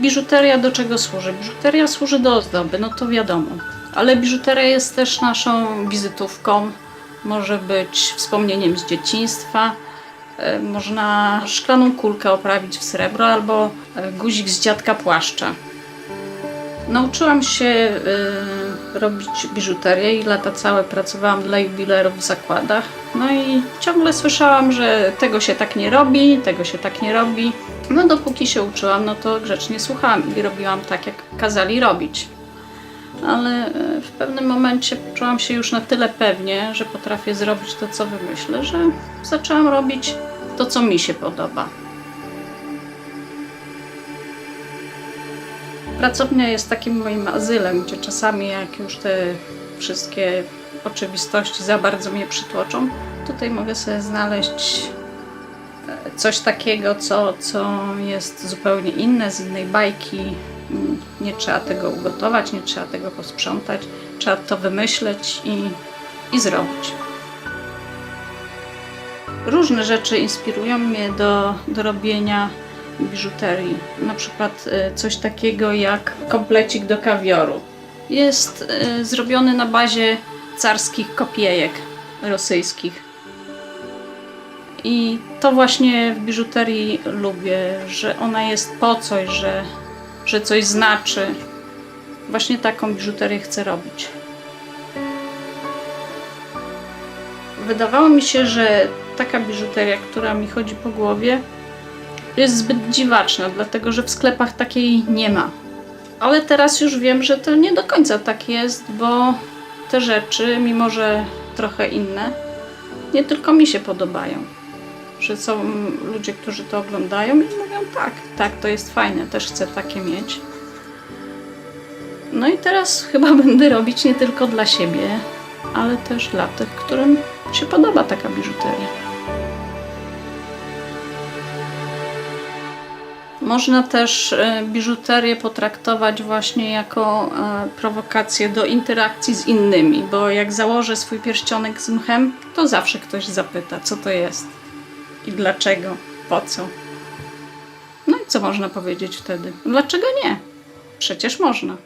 Biżuteria do czego służy? Biżuteria służy do ozdoby, no to wiadomo. Ale biżuteria jest też naszą wizytówką, może być wspomnieniem z dzieciństwa. E, Można szklaną kulkę oprawić w srebro albo e, guzik z dziadka płaszcza. Nauczyłam się y, robić biżuterię i lata całe pracowałam dla jubilerów w zakładach. No i ciągle słyszałam, że tego się tak nie robi, tego się tak nie robi. No dopóki się uczyłam, no to grzecznie słuchałam i robiłam tak, jak kazali robić. Ale y, w pewnym momencie czułam się już na tyle pewnie, że potrafię zrobić to, co wymyślę, że zaczęłam robić to, co mi się podoba. Pracownia jest takim moim azylem, gdzie czasami jak już te wszystkie oczywistości za bardzo mnie przytłoczą, tutaj mogę sobie znaleźć e, coś takiego, co, co jest zupełnie inne, z innej bajki. Nie trzeba tego ugotować, nie trzeba tego posprzątać, trzeba to wymyśleć i, i zrobić. Różne rzeczy inspirują mnie do, do robienia biżuterii. Na przykład e, coś takiego jak komplecik do kawioru. Jest e, zrobiony na bazie carskich kopiejek rosyjskich. I to właśnie w biżuterii lubię, że ona jest po coś, że, że coś znaczy. Właśnie taką biżuterię chcę robić. Wydawało mi się, że taka biżuteria, która mi chodzi po głowie, jest zbyt dziwaczna, dlatego że w sklepach takiej nie ma. Ale teraz już wiem, że to nie do końca tak jest, bo te rzeczy, mimo że trochę inne, nie tylko mi się podobają. Że są ludzie, którzy to oglądają i mówią tak, tak, to jest fajne, też chcę takie mieć. No i teraz chyba będę robić nie tylko dla siebie, ale też dla tych, którym się podoba taka biżuteria. Można też e, biżuterię potraktować właśnie jako e, prowokację do interakcji z innymi, bo jak założę swój pierścionek z mchem, to zawsze ktoś zapyta, co to jest i dlaczego, po co. No i co można powiedzieć wtedy? Dlaczego nie? Przecież można.